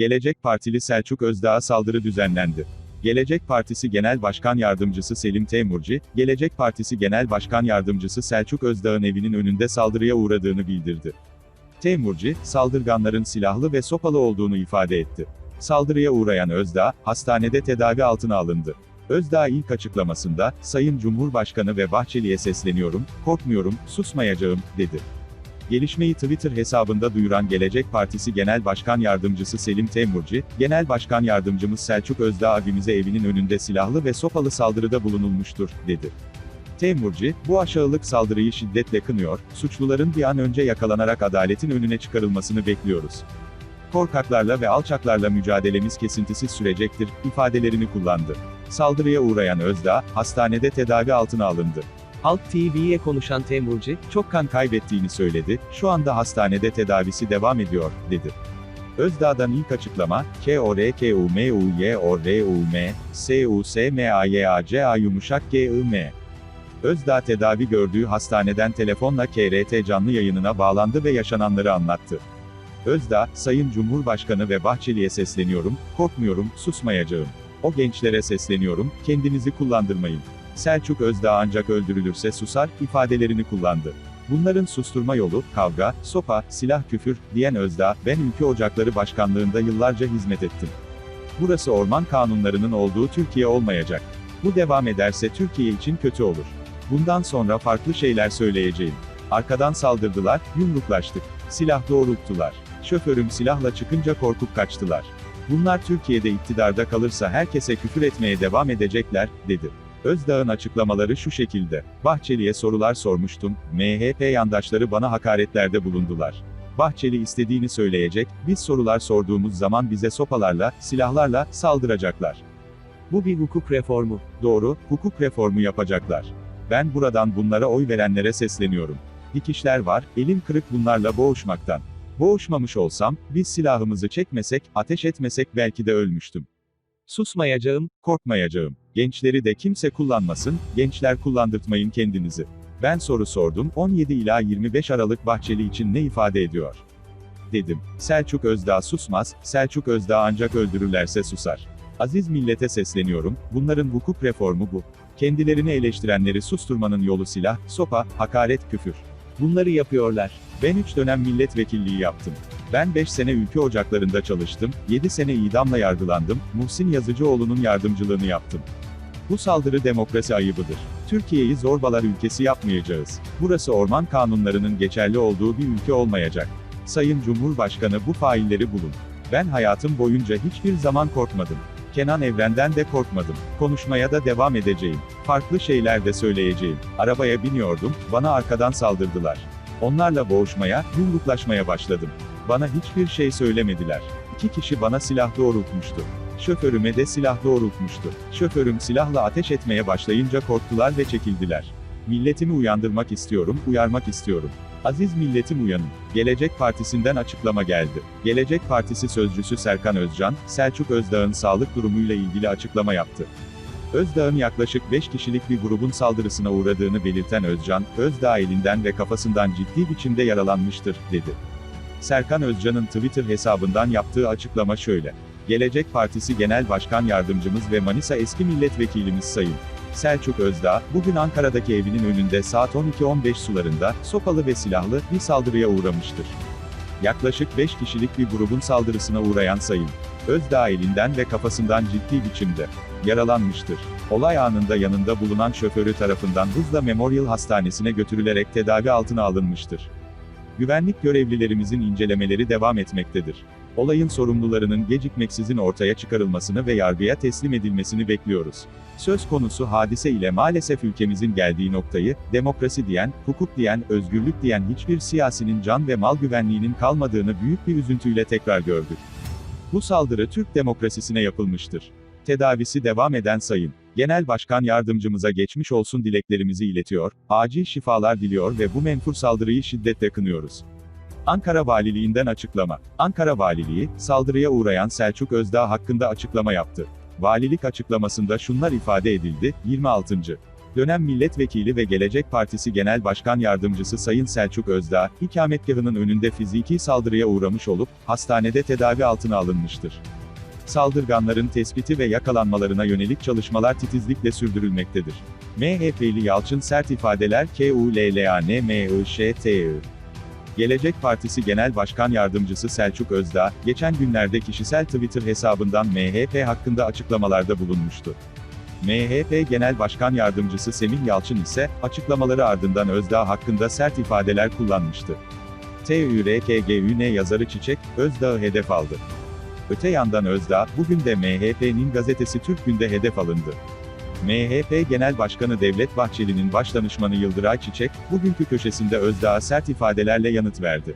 Gelecek Partili Selçuk Özdağ'a saldırı düzenlendi. Gelecek Partisi Genel Başkan Yardımcısı Selim Temurci, Gelecek Partisi Genel Başkan Yardımcısı Selçuk Özdağ'ın evinin önünde saldırıya uğradığını bildirdi. Temurci, saldırganların silahlı ve sopalı olduğunu ifade etti. Saldırıya uğrayan Özdağ, hastanede tedavi altına alındı. Özdağ ilk açıklamasında, Sayın Cumhurbaşkanı ve Bahçeli'ye sesleniyorum, korkmuyorum, susmayacağım, dedi. Gelişmeyi Twitter hesabında duyuran Gelecek Partisi Genel Başkan Yardımcısı Selim Temurci, Genel Başkan Yardımcımız Selçuk Özdağ abimize evinin önünde silahlı ve sopalı saldırıda bulunulmuştur, dedi. Temurci, bu aşağılık saldırıyı şiddetle kınıyor, suçluların bir an önce yakalanarak adaletin önüne çıkarılmasını bekliyoruz. Korkaklarla ve alçaklarla mücadelemiz kesintisiz sürecektir, ifadelerini kullandı. Saldırıya uğrayan Özdağ, hastanede tedavi altına alındı. Halk TV'ye konuşan Temurci, Çok kan kaybettiğini söyledi, şu anda hastanede tedavisi devam ediyor, dedi. Özdağ'dan ilk açıklama, K-O-R-K-U-M-U-Y-O-R-U-M, S-U-S-M-A-Y-A-C-A yumuşak G-I-M. Özdağ tedavi gördüğü hastaneden telefonla KRT canlı yayınına bağlandı ve yaşananları anlattı. Özdağ, Sayın Cumhurbaşkanı ve Bahçeli'ye sesleniyorum, korkmuyorum, susmayacağım. O gençlere sesleniyorum, kendinizi kullandırmayın. Selçuk Özdağ ancak öldürülürse susar, ifadelerini kullandı. Bunların susturma yolu, kavga, sopa, silah küfür, diyen Özdağ, ben Ülke Ocakları Başkanlığında yıllarca hizmet ettim. Burası orman kanunlarının olduğu Türkiye olmayacak. Bu devam ederse Türkiye için kötü olur. Bundan sonra farklı şeyler söyleyeceğim. Arkadan saldırdılar, yumruklaştık. Silah doğrulttular. Şoförüm silahla çıkınca korkup kaçtılar. Bunlar Türkiye'de iktidarda kalırsa herkese küfür etmeye devam edecekler, dedi. Özdağ'ın açıklamaları şu şekilde. Bahçeli'ye sorular sormuştum, MHP yandaşları bana hakaretlerde bulundular. Bahçeli istediğini söyleyecek, biz sorular sorduğumuz zaman bize sopalarla, silahlarla, saldıracaklar. bu bir hukuk reformu. Doğru, hukuk reformu yapacaklar. Ben buradan bunlara oy verenlere sesleniyorum. Dikişler var, elim kırık bunlarla boğuşmaktan. Boğuşmamış olsam, biz silahımızı çekmesek, ateş etmesek belki de ölmüştüm. Susmayacağım, Korkmayacağım. Gençleri de kimse kullanmasın, gençler kullandırtmayın kendinizi. Ben soru sordum, 17 ila 25 Aralık Bahçeli için ne ifade ediyor? Dedim. Selçuk Özdağ susmaz, Selçuk Özdağ ancak öldürürlerse susar. Aziz millete sesleniyorum, bunların hukuk reformu bu. Kendilerini eleştirenleri susturmanın yolu silah, sopa, hakaret, küfür. bunları yapıyorlar. Ben 3 dönem milletvekilliği yaptım. Ben 5 sene ülke ocaklarında çalıştım, 7 sene idamla yargılandım, Muhsin Yazıcıoğlu'nun yardımcılığını yaptım. Bu saldırı demokrasi ayıbıdır. Türkiye'yi zorbalar ülkesi yapmayacağız. Burası orman kanunlarının geçerli olduğu bir ülke olmayacak. Sayın Cumhurbaşkanı bu failleri bulun. Ben hayatım boyunca hiçbir zaman korkmadım. Kenan Evren'den de korkmadım. Konuşmaya da devam edeceğim. Farklı şeyler de söyleyeceğim. Arabaya biniyordum, bana arkadan saldırdılar. Onlarla boğuşmaya, yumruklaşmaya başladım. Bana hiçbir şey söylemediler. İki kişi bana silah doğrultmuştu. Şoförüme de silah doğrultmuştu. Şoförüm silahla ateş etmeye başlayınca korktular ve çekildiler. Milletimi uyandırmak istiyorum, uyarmak istiyorum. Aziz milletim uyanın. Gelecek Partisi'nden açıklama geldi. Gelecek Partisi sözcüsü Serkan Özcan, Selçuk Özdağ'ın sağlık durumuyla ilgili açıklama yaptı. Özdağ'ın yaklaşık 5 kişilik bir grubun saldırısına uğradığını belirten Özcan, Özdağ elinden ve kafasından ciddi biçimde yaralanmıştır, dedi. Serkan Özcan'ın Twitter hesabından yaptığı açıklama şöyle. Gelecek Partisi Genel Başkan Yardımcımız ve Manisa eski milletvekilimiz Sayın Selçuk Özdağ, bugün Ankara'daki evinin önünde saat 12.15 sularında, sopalı ve silahlı, bir saldırıya uğramıştır. Yaklaşık 5 kişilik bir grubun saldırısına uğrayan Sayın Özdağ elinden ve kafasından ciddi biçimde yaralanmıştır. Olay anında yanında bulunan şoförü tarafından hızla Memorial Hastanesi'ne götürülerek tedavi altına alınmıştır. Güvenlik görevlilerimizin incelemeleri devam etmektedir. Olayın sorumlularının gecikmeksizin ortaya çıkarılmasını ve yargıya teslim edilmesini bekliyoruz. Söz konusu hadise ile maalesef ülkemizin geldiği noktayı, demokrasi diyen, hukuk diyen, özgürlük diyen hiçbir siyasinin can ve mal güvenliğinin kalmadığını büyük bir üzüntüyle tekrar gördük. Bu saldırı Türk demokrasisine yapılmıştır. Tedavisi devam eden Sayın Genel Başkan Yardımcımıza geçmiş olsun dileklerimizi iletiyor, acil şifalar diliyor ve bu menfur saldırıyı şiddetle kınıyoruz. Ankara Valiliğinden açıklama. Ankara Valiliği, saldırıya uğrayan Selçuk Özdağ hakkında açıklama yaptı. Valilik açıklamasında şunlar ifade edildi, 26. Dönem milletvekili ve Gelecek Partisi Genel Başkan Yardımcısı Sayın Selçuk Özdağ, ikametgahının önünde fiziki saldırıya uğramış olup, hastanede tedavi altına alınmıştır. Saldırganların tespiti ve yakalanmalarına yönelik çalışmalar titizlikle sürdürülmektedir. MHP'li Yalçın sert ifadeler KULLANMIŞTI. Gelecek Partisi Genel Başkan Yardımcısı Selçuk Özdağ, geçen günlerde kişisel Twitter hesabından MHP hakkında açıklamalarda bulunmuştu. MHP Genel Başkan Yardımcısı Semih Yalçın ise, açıklamaları ardından Özdağ hakkında sert ifadeler kullanmıştı. TÜRKGÜN yazarı Çiçek, Özdağ'ı hedef aldı. Öte yandan Özdağ, bugün de MHP'nin gazetesi Türk Gün'de hedef alındı. MHP Genel Başkanı Devlet Bahçeli'nin başdanışmanı Yıldıray Çiçek, bugünkü köşesinde Özdağ'a sert ifadelerle yanıt verdi.